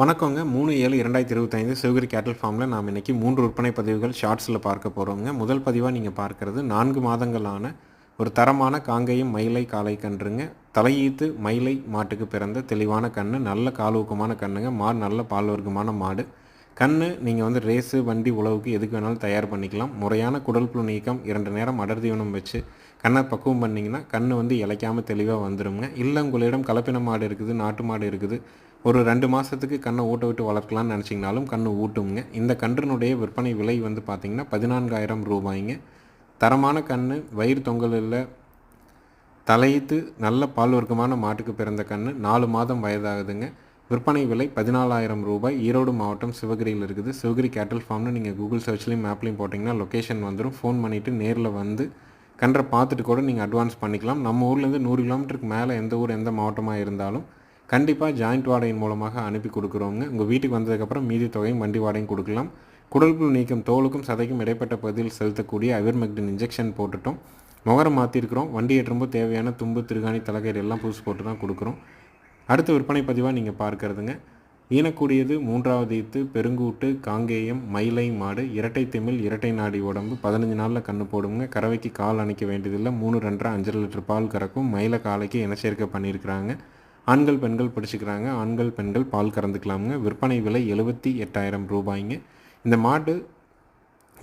வணக்கங்க. மூணு ஏழு இரண்டாயிரத்தி இருபத்தைந்து சிவகிரி கேட்டல் ஃபார்மில் நாம் இன்றைக்கி மூன்று விற்பனை பதிவுகள் ஷார்ட்ஸில் பார்க்க போகிறோங்க முதல் பதிவாக நீங்கள் பார்க்குறது நான்கு மாதங்களான ஒரு தரமான காங்கையும் மயிலை காளை கன்றுங்க. தலையீத்து மயிலை மாட்டுக்கு பிறந்த தெளிவான கன்று நல்ல காலூக்கமான கண்ணுங்க. மாடு நல்ல பால் வர்க்கமான மாடு. கன்று நீங்கள் வந்து ரேஸு வண்டி உழவுக்கு எதுக்கு வேணாலும் தயார் பண்ணிக்கலாம். முறையான குடல் புழு நீக்கம் இரண்டு நேரம் அடர் தீவனம் வச்சு கண்ணை பக்குவம் பண்ணிங்கன்னா கண் வந்து இளைக்காமல் தெளிவாக வந்துடுங்க இல்லை உங்களிடம் கலப்பின மாடு இருக்குது நாட்டு மாடு இருக்குது. ஒரு ரெண்டு மாதத்துக்கு கண்ணை ஊட்ட விட்டு வளர்க்கலாம்னு நினச்சிங்கனாலும் கன்று ஊட்டுங்க இந்த கன்றினுடைய விற்பனை விலை வந்து பார்த்திங்கன்னா பதினான்காயிரம் ரூபாய்ங்க. தரமான கன்று வயிறு தொங்கல் இல்லை நல்ல பால் வர்க்கமான மாட்டுக்கு பிறந்த கன்று நாலு மாதம் வயதாகுதுங்க. விற்பனை விலை பதினாலாயிரம் ரூபாய். ஈரோடு மாவட்டம் சிவகிரியில் இருக்குது. சிவகிரி கேட்டல் ஃபார்ம்னு நீங்கள் கூகுள் சர்ச்லேயும் மேப்லேயும் போட்டிங்கன்னா லொக்கேஷன் வந்துடும் ஃபோன் பண்ணிவிட்டு நேரில் வந்து கன்றை பார்த்துட்டு கூட நீங்கள் அட்வான்ஸ் பண்ணிக்கலாம். நம்ம ஊர்லேருந்து நூறு கிலோமீட்டருக்கு மேலே எந்த ஊர் எந்த மாவட்டமாக இருந்தாலும் கண்டிப்பாக ஜாயிண்ட் வாடகையின் மூலமாக அனுப்பி கொடுக்குறோங்க உங்கள் வீட்டுக்கு வந்ததுக்கப்புறம் மீதி தொகையும் வண்டி வாடகையும் கொடுக்கலாம். குடல்புல் நீக்கம் தோலுக்கும் சதைக்கும் இடைப்பட்ட பகுதியில் செலுத்தக்கூடிய அவிர்மெக்டின் இன்ஜெக்ஷன் போட்டுட்டோம். முகரம் மாற்றிருக்கிறோம் வண்டி ஏற்றும்போது தேவையான தும்பு திருகாணி தலைக்கயிறு எல்லாம் புதுசு போட்டு தான் கொடுக்குறோம். அடுத்த விற்பனை பதிவாக நீங்கள் பார்க்கறதுங்க. ஈனக்கூடியது மூன்றாவது ஈத்து பெருங்கூட்டு காங்கேயம் மயிலை மாடு இரட்டை திமிழ் இரட்டை நாடி உடம்பு பதினஞ்சு நாளில் கன்று போடுங்க. கறவைக்கு கால் அணைக்க வேண்டியதில்லை. மூணு ரெண்டரை அஞ்சரை லிட்டர் பால் கறக்கும். மயில காலைக்கு இனச்சேர்க்கை பண்ணியிருக்கிறாங்க. ஆண்கள் பெண்கள் பிடிச்சிக்கிறாங்க. ஆண்கள் பெண்கள் பால் கறந்துக்கலாமுங்க. விற்பனை விலை எழுபத்தி எட்டாயிரம் ரூபாய்ங்க. இந்த மாடு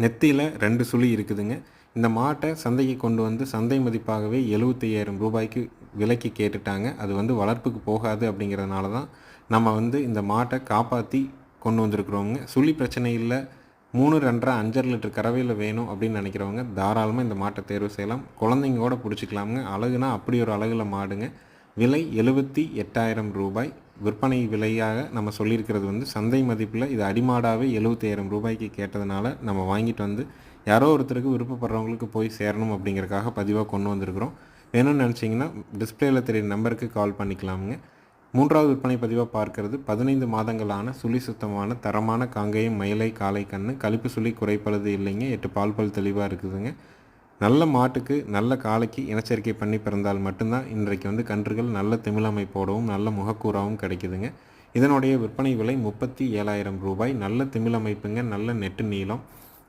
நெத்தியில் ரெண்டு சுழி இருக்குதுங்க. இந்த மாட்டை சந்தைக்கு கொண்டு வந்து சந்தை மதிப்பாகவே எழுபத்தையாயிரம் ரூபாய்க்கு விலைக்கு கேட்டுட்டாங்க. அது வந்து வளர்ப்புக்கு போகாது அப்படிங்கிறதுனால தான் நம்ம வந்து இந்த மாட்டை காப்பாற்றி கொண்டு வந்திருக்கிறோங்க. சுழி பிரச்சனை இல்லை. மூணு ரெண்டரை அஞ்சரை லிட்டர் கறவையில் வேணும் அப்படின்னு நினைக்கிறவங்க தாராளமாக இந்த மாட்டை தேர்வு செய்யலாம். குழந்தைங்களோட பிடிச்சிக்கலாமுங்க. அழகுனா அப்படி ஒரு அழகில் மாடுங்க. விலை எழுபத்தி எட்டாயிரம் ரூபாய். விற்பனை விலையாக நம்ம சொல்லியிருக்கிறது வந்து சந்தை மதிப்பில் இது அடிமாடாகவே எழுபத்தாயிரம் ரூபாய்க்கு கேட்டதுனால நம்ம வாங்கிட்டு வந்து யாரோ ஒருத்தருக்கு விருப்பப்படுறவங்களுக்கு போய் சேரணும் அப்படிங்கிறக்காக பதிவாக கொண்டு வந்திருக்கிறோம். வேணும்னு நினச்சிங்கன்னா டிஸ்பிளேயில் தெரியும் நம்பருக்கு கால் பண்ணிக்கலாமுங்க. மூன்றாவது விற்பனை பதிவாக பார்க்கறது பதினைந்து மாதங்களான சுழி சுத்தமான தரமான காங்கேயம் மயிலை காளை கன்று கழிப்பு சுழி குறைப்பழுது இல்லைங்க. எட்டு பால் பல் தெளிவாக இருக்குதுங்க. நல்ல மாட்டுக்கு நல்ல காளைக்கு இனச்சேர்க்கை பண்ணி பிறந்தால் மட்டும்தான் இன்றைக்கு வந்து கன்றுகள் நல்ல திமிழமைப்போடவும் நல்ல முகக்கூறாவும் கிடைக்குதுங்க. இதனுடைய விற்பனை விலை முப்பத்தி ஏழாயிரம் ரூபாய். நல்ல திமிழமைப்புங்க நல்ல நெட்டு நீளம்.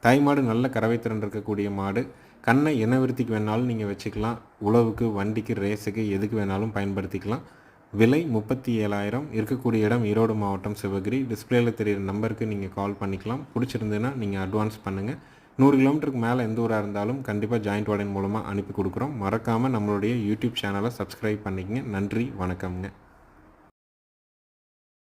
தாய்மாடு நல்ல கறவைத்திறன் இருக்கக்கூடிய மாடு. கண்ணை இன விருத்திக்கு வேணாலும் நீங்கள் வச்சுக்கலாம். உழவுக்கு வண்டிக்கு ரேஸுக்கு எதுக்கு வேணாலும் பயன்படுத்திக்கலாம். விலை முப்பத்தி ஏழாயிரம். இருக்கக்கூடிய இடம் ஈரோடு மாவட்டம் சிவகிரி. டிஸ்பிளேயில் தெரியிற நம்பருக்கு நீங்கள் கால் பண்ணிக்கலாம். பிடிச்சிருந்ததுன்னா நீங்கள் அட்வான்ஸ் பண்ணுங்கள் நூறு கிலோமீட்டருக்கு மேலே எந்த ஊராக இருந்தாலும் கண்டிப்பாக ஜாயிண்ட் வார்டன் மூலமாக அனுப்பி கொடுக்குறோம். மறக்காமல் நம்மளுடைய யூடியூப் சேனலை சப்ஸ்கிரைப் பண்ணிக்கங்க. நன்றி வணக்கம்ங்க.